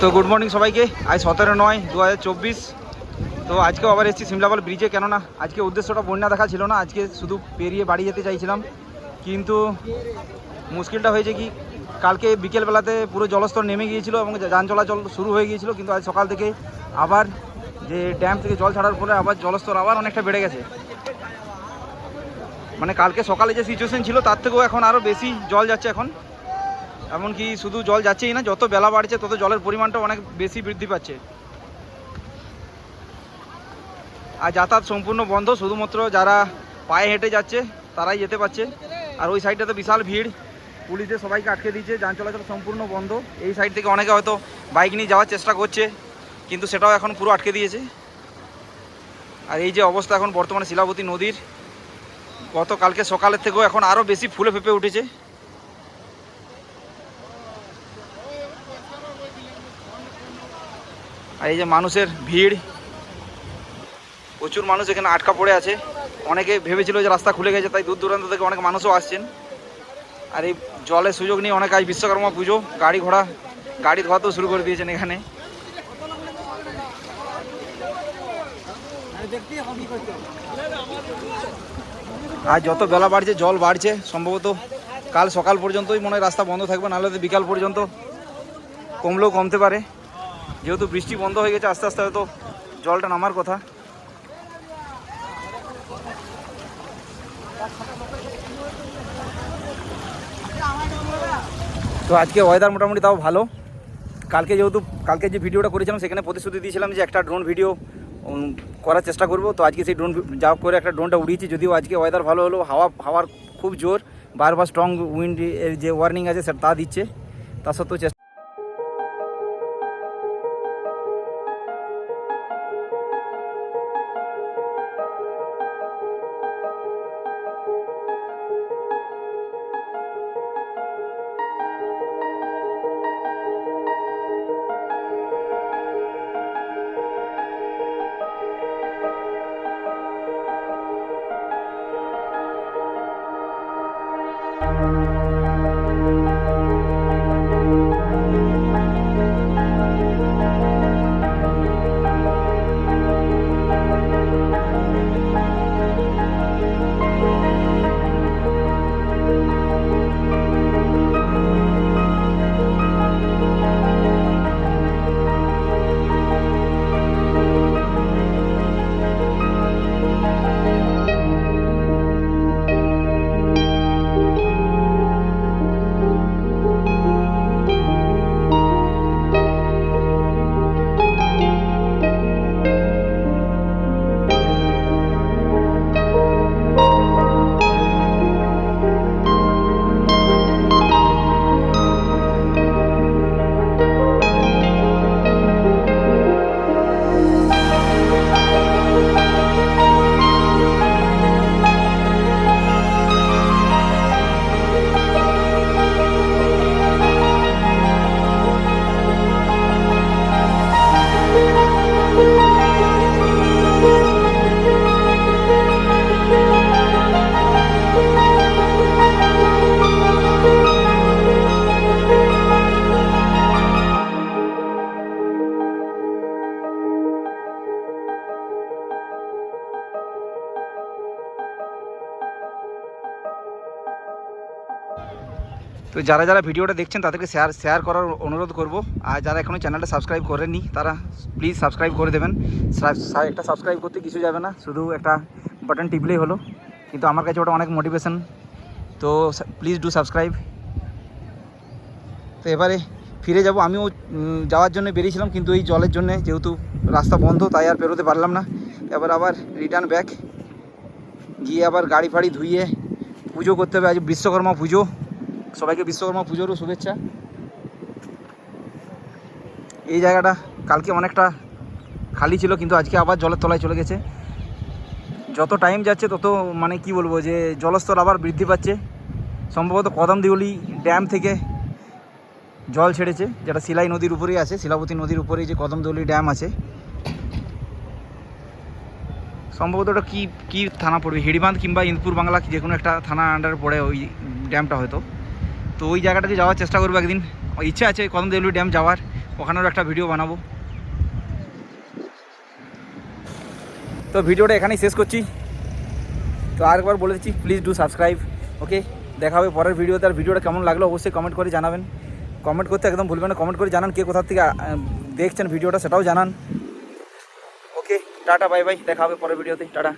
তো good morning সবাইকে। আজ সতেরো নয় দু তো আজকে আবার এসেছি সিমলাপাল ব্রিজে কেননা আজকে উদ্দেশ্যটা বন্যা দেখা ছিল না, আজকে শুধু পেরিয়ে বাড়ি যেতে চাইছিলাম। কিন্তু মুশকিলটা হয়েছে কি, কালকে বিকেলবেলাতে পুরো জলস্তর নেমে গিয়েছিল এবং যান চলাচল শুরু হয়ে গিয়েছিল, কিন্তু আজ সকাল থেকে আবার যে ড্যাম থেকে জল ছাড়ার পরে আবার জলস্তর আবার অনেকটা বেড়ে গেছে। মানে কালকে সকালে যে সিচুয়েশন ছিল, তার থেকেও এখন আরও বেশি জল যাচ্ছে এখন। এমনকি শুধু জল যাচ্ছেই না, যত বেলা বাড়ছে, তত জলের পরিমাণটা অনেক বেশি বৃদ্ধি পাচ্ছে। আর যাতায়াত সম্পূর্ণ বন্ধ, শুধুমাত্র যারা পায়ে হেঁটে যাচ্ছে, তারাই যেতে পারছে। আর ওই সাইডটা তো বিশাল ভিড়। পুলিশে সবাইকে আটকে দিয়েছে, যান চলাচল সম্পূর্ণ বন্ধ। এই সাইড থেকে অনেকে হয়তো বাইক নিয়ে যাওয়ার চেষ্টা করছে, কিন্তু সেটাও এখন পুরো আটকে দিয়েছে। আর এই যে অবস্থা এখন বর্তমানে শিলাবতী নদীর, গতকালকে সকালের থেকেও এখন আরও বেশি ফুলে ফেপে উঠেছে। আর এই যে মানুষের ভিড়, প্রচুর মানুষ এখানে আটকা পড়ে আছে। অনেকে ভেবেছিল যে রাস্তা খুলে গেছে, তাই দূর দূরান্ত থেকে অনেক মানুষও আসছেন। আর এই জলের সুযোগ নিয়ে অনেক আজ বিশ্বকর্মা পুজো, গাড়ি ঘোড়া, গাড়ি ধোয়াতেও শুরু করে দিয়েছেন এখানে। আর যত বেলা বাড়ছে, জল বাড়ছে, সম্ভবত কাল সকাল পর্যন্তই মনে হয় রাস্তা বন্ধ থাকবে, নাহলে বিকাল পর্যন্ত কমলেও কমতে পারে। যেহেতু বৃষ্টি বন্ধ হয়ে গেছে, আস্তে আস্তে হয়তো জলটা নামার কথা। তো আজকে ওয়েদার মোটামুটি তাও ভালো। কালকে যেহেতু, কালকে যে ভিডিওটা করেছিলাম, সেখানে প্রতিশ্রুতি দিয়েছিলাম যে একটা ড্রোন ভিডিও করার চেষ্টা করব। তো আজকে সেই ড্রোন যা করে একটা ড্রোনটা উড়িয়েছি, যদিও আজকে ওয়েদার ভালো হলো, হাওয়া, হাওয়ার খুব জোর, বারবার স্ট্রং উইন্ড যে ওয়ার্নিং আছে, সেটা তা দিচ্ছে। তা সত্ত্বেও চেষ্টা তো যারা যারা ভিডিওটা দেখছেন, তাদেরকে শেয়ার শেয়ার করার অনুরোধ করব। আর যারা এখনও চ্যানেলটা সাবস্ক্রাইব করেননি, তারা প্লিজ সাবস্ক্রাইব করে দেবেন। একটা সাবস্ক্রাইব করতে কিছু যাবে না, শুধু একটা বাটন টিপলেই হলো। কিন্তু আমার কাছে ওটা অনেক মোটিভেশন তো প্লিজ ডু সাবস্ক্রাইব তো এবারে ফিরে যাব। আমিও যাওয়ার জন্য বেরিয়েছিলাম, কিন্তু এই জলের জন্য যেহেতু রাস্তা বন্ধ, তাই আর বেরোতে পারলাম না। এবার আবার রিটার্ন ব্যাক গিয়ে আবার গাড়ি ফাড়ি ধুইয়ে পুজো করতে হবে। আজ বিশ্বকর্মা পুজো। সবাইকে বিশ্বকর্মা পুজোরও শুভেচ্ছা। এই জায়গাটা কালকে অনেকটা খালি ছিল, কিন্তু আজকে আবার জলের তলায় চলে গেছে। যত টাইম যাচ্ছে, তত মানে কি বলব যে, জলস্তর আবার বৃদ্ধি পাচ্ছে। সম্ভবত কদমদিউলি ড্যাম থেকে জল ছেড়েছে, যেটা শিলাই নদীর উপরেই আছে, শিলাবতী নদীর উপরেই যে কদমদৌলি ড্যাম আছে। সম্ভবত ওটা কী কী থানা পড়বে? হিড়িবাঁধ কিংবা ইন্দপুর বাংলা যে কোনো একটা থানা আন্ডার পড়ে ওই ড্যামটা হয়তো। তো ওই জায়গাটাতে যাওয়ার চেষ্টা করব একদিন। ইচ্ছা আছে কদমদেউলি ড্যাম যাওয়ার ওখানেও একটা ভিডিও বানাবো। তো ভিডিওটা এখানেই শেষ করছি। তো আরেকবার বলে দিচ্ছি প্লিজ ডু সাবস্ক্রাইব ওকে দেখা হবে পরের ভিডিওতে। আর ভিডিওটা কেমন লাগল অবশ্যই কমেন্ট করে জানাবেন। কমেন্ট করতে একদম ভুলবেন না কমেন্ট করে জানান কে কোথা থেকে দেখছেন ভিডিওটা, সেটাও জানান। ওকে টাটা বাই বাই দেখা হবে পরের ভিডিওতে। টাটা।